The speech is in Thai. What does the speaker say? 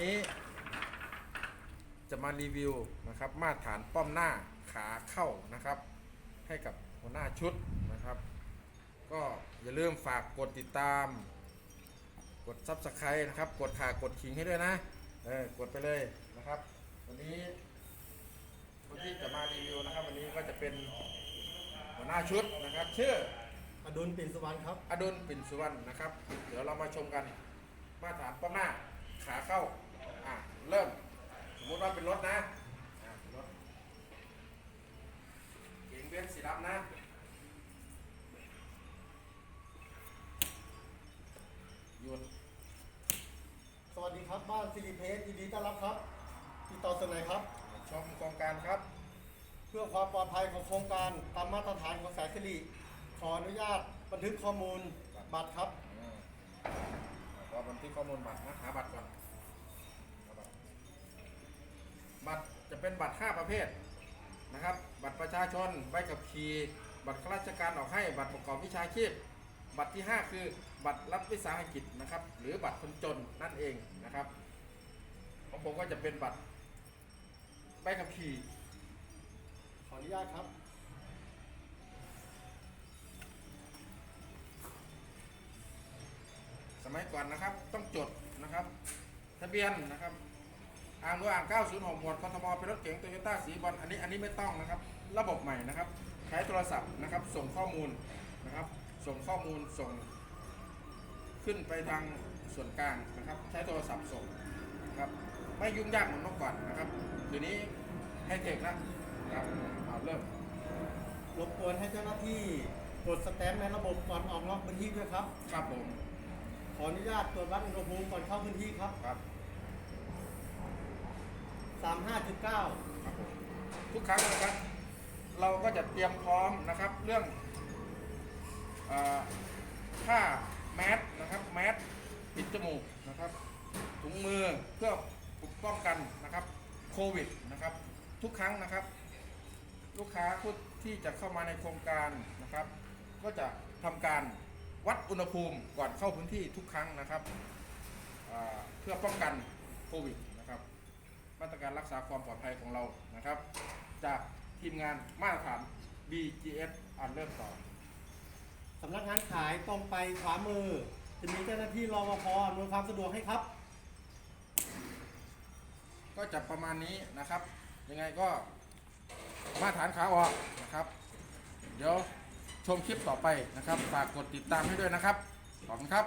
นี้จะมารีวิวนะครับมาตรฐานป้อมหน้าขาเข้านะครับ ให้กับหัวหน้าชุดนะครับ ก็อย่าลืมฝากกดติดตาม กดซับสไครต์นะครับ กดขากดขิงให้ด้วยนะเออกดไปเลยนะครับ วันนี้คนที่จะมารีวิวนะครับ วันนี้ก็จะเป็นหัวหน้าชุดนะครับ ชื่ออดุลปิ่นสุวรรณครับอดุลปิ่นสุวรรณนะครับ เดี๋ยวเรามาชมกันมาตรฐานป้อมหน้าขาเข้า อะเริ่ม สมมติว่าเป็นรถนะอะเป็นรถเก๋งเบนซ์สีดำนะหยุดสวัสดีครับบ้านซิริเพสยินดีต้อนรับครับติดต่อส่วนไหนครับ ชมโครงการครับ เพื่อความปลอดภัยของโครงการตามมาตรฐานของสายสิริขออนุญาตบันทึกข้อมูลบัตรครับอืมขอบันทึกข้อมูลบัตรนะหาบัตรก่อน เป็นบัตร 5 ประเภทนะครับ บัตรประชาชนใบขับขี่บัตรข้าราชการออกให้บัตรประกอบวิชาชีพ บัตรที่ 5 คือบัตรรับวิสาหกิจนะครับ หรือบัตรคนจนนั่นเองนะครับของผมก็จะเป็นบัตรใบขับขี่ขออนุญาตครับสมัยก่อนนะครับต้องจดนะครับ ทะเบียนนะครับ อ่างด้วยอ่าง 906 หมวดกทมเป็นรถเก๋งโตโยต้าสีบอลอันนี้อันนี้ไม่ต้องนะครับ ระบบใหม่นะครับ ใช้โทรศัพท์นะครับ ส่งข้อมูลนะครับ ส่งข้อมูลส่ง ขึ้นไปทางส่วนกลางนะครับ ใช้โทรศัพท์ส่งนะครับไม่ยุ่งยากเหมือนเมื่อก่อนนะครับเดี๋ยวนี้ให้เทคแล้วนะครับเอาเริ่มรบกวนให้เจ้าหน้าที่กดสแตมป์ในระบบก่อนออกนอกพื้นที่ด้วยครับ ครับผม ขออนุญาตตรวจวัดอุณหภูมิก่อนเข้าพื้นที่ครับ ครับ 35.9ครับผมทุกครั้งนะครับ เราก็จะเตรียมพร้อมนะครับเรื่องเออผ้าแมสนะครับแมสปิดจมูกนะครับถุงมือเพื่อปกป้องกันนะครับโควิดนะครับ ทุกครั้งนะครับ ลูกค้าผู้ที่จะเข้ามาในโครงการนะครับ ก็จะทำการวัดอุณหภูมิก่อนเข้าพื้นที่ทุกครั้งนะครับอ่าเพื่อป้องกันโควิดนะครับ มาตร การรักษาความปลอดภัยของเรานะครับ จากทีมงานมาตรฐาน BGS อันเริ่มต่อสำนักงานขายตรงไปขวามือ จะมีเจ้าหน้าที่รปภอำนวยความสะดวกให้ครับ ก็จะประมาณนี้นะครับ ยังไงก็มาตรฐานขาออกนะครับ เดี๋ยวชมคลิปต่อไปนะครับ ฝากกดติดตามให้ด้วยนะครับ ขอบคุณครับ